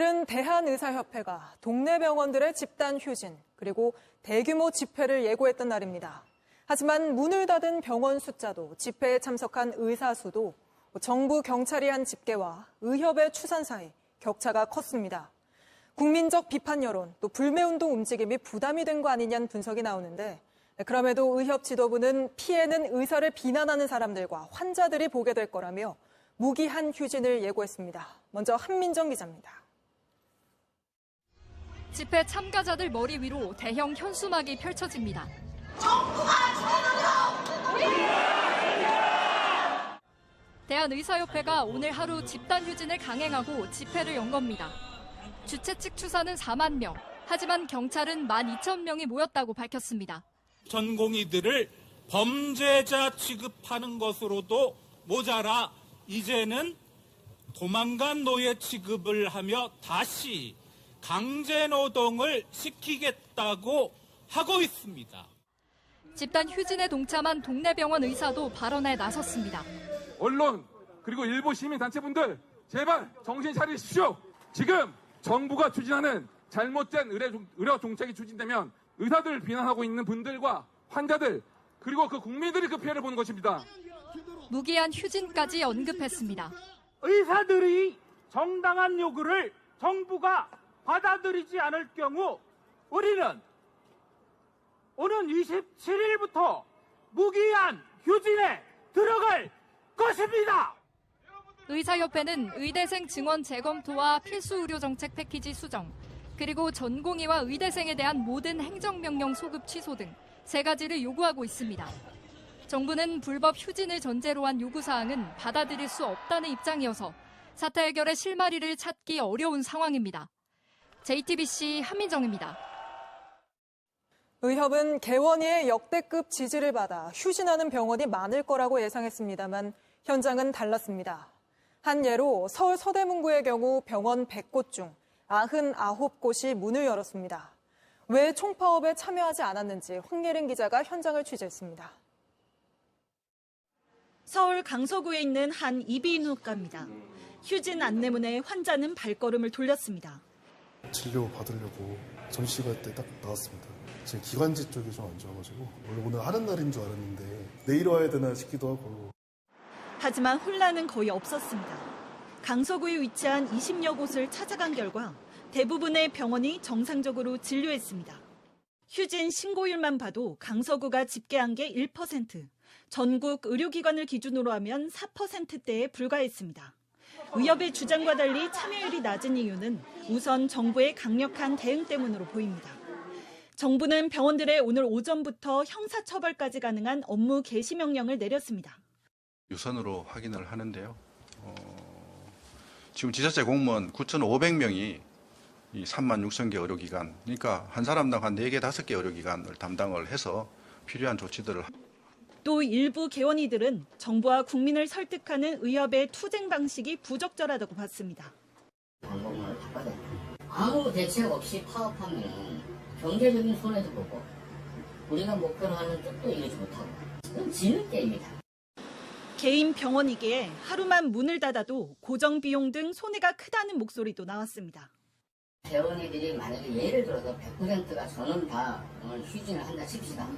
오늘은 대한의사협회가 동네 병원들의 집단 휴진 그리고 대규모 집회를 예고했던 날입니다. 하지만 문을 닫은 병원 숫자도 집회에 참석한 의사 수도 정부 경찰이 한 집계와 의협의 추산 사이 격차가 컸습니다. 국민적 비판 여론 또 불매운동 움직임이 부담이 된 거 아니냐는 분석이 나오는데 그럼에도 의협 지도부는 피해는 의사를 비난하는 사람들과 환자들이 보게 될 거라며 무기한 휴진을 예고했습니다. 먼저 한민정 기자입니다. 집회 참가자들 머리 위로 대형 현수막이 펼쳐집니다. 대한의사협회가 오늘 하루 집단 휴진을 강행하고 집회를 연 겁니다. 주최 측 추산은 4만 명, 하지만 경찰은 1만 2천 명이 모였다고 밝혔습니다. 전공의들을 범죄자 취급하는 것으로도 모자라 이제는 도망간 노예 취급을 하며 다시 강제 노동을 시키겠다고 하고 있습니다. 집단 휴진에 동참한 동네 병원 의사도 발언에 나섰습니다. 언론 그리고 일부 시민단체분들 제발 정신 차리십시오. 지금 정부가 추진하는 잘못된 의료, 의료 정책이 추진되면 의사들을 비난하고 있는 분들과 환자들 그리고 그 국민들이 그 피해를 보는 것입니다. 무기한 휴진까지 언급했습니다. 의사들이 정당한 요구를 정부가 받아들이지 않을 경우 우리는 오는 27일부터 무기한 휴진에 들어갈 것입니다. 의사협회는 의대생 증원 재검토와 필수 의료 정책 패키지 수정, 그리고 전공의와 의대생에 대한 모든 행정명령 소급 취소 등 세 가지를 요구하고 있습니다. 정부는 불법 휴진을 전제로 한 요구사항은 받아들일 수 없다는 입장이어서 사태 해결의 실마리를 찾기 어려운 상황입니다. JTBC 한민정입니다. 의협은 개원이의 역대급 지지를 받아 휴진하는 병원이 많을 거라고 예상했습니다만 현장은 달랐습니다. 한 예로 서울 서대문구의 경우 병원 100곳 중 99곳이 문을 열었습니다. 왜 총파업에 참여하지 않았는지 황예린 기자가 현장을 취재했습니다. 서울 강서구에 있는 한 이비인후과입니다. 휴진 안내문에 환자는 발걸음을 돌렸습니다. 진료 받으려고 점심시간 때 딱 나왔습니다. 지금 기관지 쪽이 좀 안 좋아가지고 원래 오늘 하는 날인 줄 알았는데 내일 와야 되나 싶기도 하고 하지만 혼란은 거의 없었습니다. 강서구에 위치한 20여 곳을 찾아간 결과 대부분의 병원이 정상적으로 진료했습니다. 휴진 신고율만 봐도 강서구가 집계한 게 1%, 전국 의료기관을 기준으로 하면 4%대에 불과했습니다. 의협의 주장과 달리 참여율이 낮은 이유는 우선 정부의 강력한 대응 때문으로 보입니다. 정부는 병원들에 오늘 오전부터 형사처벌까지 가능한 업무 개시 명령을 내렸습니다. 유선으로 확인을 하는데요. 어, 지금 지자체 공무원 9,500명이 이 3만 6천 개 의료기관, 그러니까 한 사람당 한 4개, 5개 의료기관을 담당을 해서 필요한 조치들을 또 일부 개원이들은 정부와 국민을 설득하는 의협의 투쟁 방식이 부적절하다고 봤습니다. 방법을 바꿔야 아무 대책 없이 파업하면 경제적인 손해도 보고 우리가 목표로 하는 뜻도 이루지 못하고 그건 지는 게임이다. 개인 병원이기에 하루만 문을 닫아도 고정 비용 등 손해가 크다는 목소리도 나왔습니다. 대원이들이 만약에 예를 들어서 100%가 저는 다 휴진을 한다 칩시다.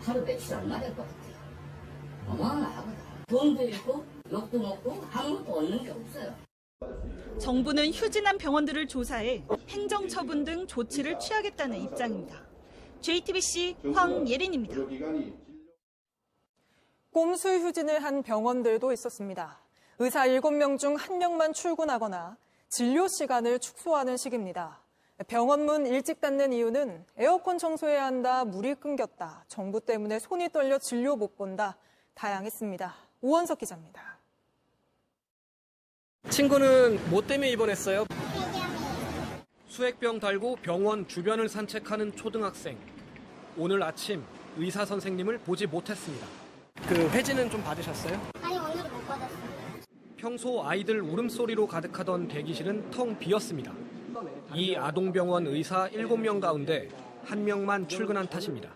하루 며칠 얼마 될 것 같아요? 어마어마하거든. 돈도 잃고 욕도 먹고 아무것도 얻는 게 없어요. 정부는 휴진한 병원들을 조사해 행정 처분 등 조치를 취하겠다는 입장입니다. JTBC 황예린입니다. 꼼수 휴진을 한 병원들도 있었습니다. 의사 7명 중 1명만 출근하거나 진료 시간을 축소하는 식입니다. 병원 문 일찍 닫는 이유는 에어컨 청소해야 한다, 물이 끊겼다, 정부 때문에 손이 떨려 진료 못 본다, 다양했습니다. 오원석 기자입니다. 친구는 뭐 때문에 입원했어요? 수액병 달고 병원 주변을 산책하는 초등학생. 오늘 아침 의사 선생님을 보지 못했습니다. 그 회지는 좀 받으셨어요? 아니 오늘은 못 받았어요. 평소 아이들 울음소리로 가득하던 대기실은 텅 비었습니다. 이 아동병원 의사 7명 가운데 한 명만 출근한 탓입니다.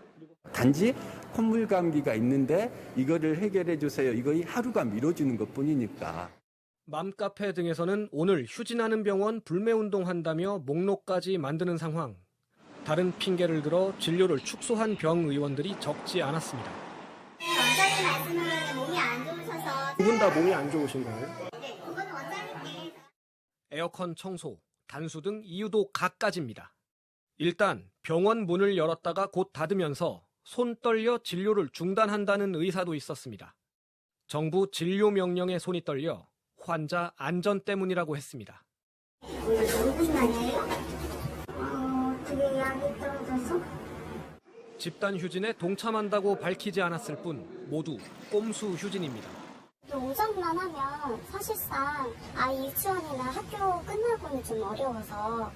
단지 콧물 감기가 있는데 이거를 해결해 주세요. 이거 하루가 미뤄지는 것 뿐이니까. 맘카페 등에서는 오늘 휴진하는 병원 불매운동 한다며 목록까지 만드는 상황. 다른 핑계를 들어 진료를 축소한 병 의원들이 적지 않았습니다. 원장님 말씀은 몸이 안 좋으셔서 두 분 다 몸이 안 좋으신 거예요? 네, 그거는 원장님께 에어컨 청소, 단수 등 이유도 갖가지입니다. 일단 병원 문을 열었다가 곧 닫으면서 손 떨려 진료를 중단한다는 의사도 있었습니다. 정부 진료 명령에 손이 떨려 환자 안전 때문이라고 했습니다. 어, 집단 휴진에 동참한다고 밝히지 않았을 뿐 모두 꼼수 휴진입니다. 오전만 하면 사실상 아이 유치원이나 학교 끝나고는 좀 어려워서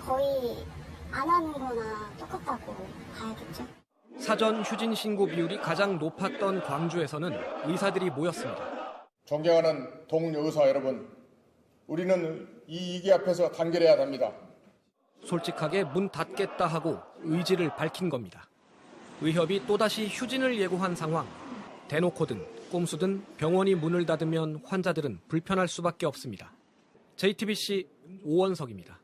거의 안 하는 거나 똑같다고 봐야겠죠. 사전 휴진 신고 비율이 가장 높았던 광주에서는 의사들이 모였습니다. 존경하는 동료 의사 여러분, 우리는 이 위기 앞에서 단결해야 합니다. 솔직하게 문 닫겠다 하고 의지를 밝힌 겁니다. 의협이 또다시 휴진을 예고한 상황. 대놓고든 꼼수든 병원이 문을 닫으면 환자들은 불편할 수밖에 없습니다. JTBC 오원석입니다.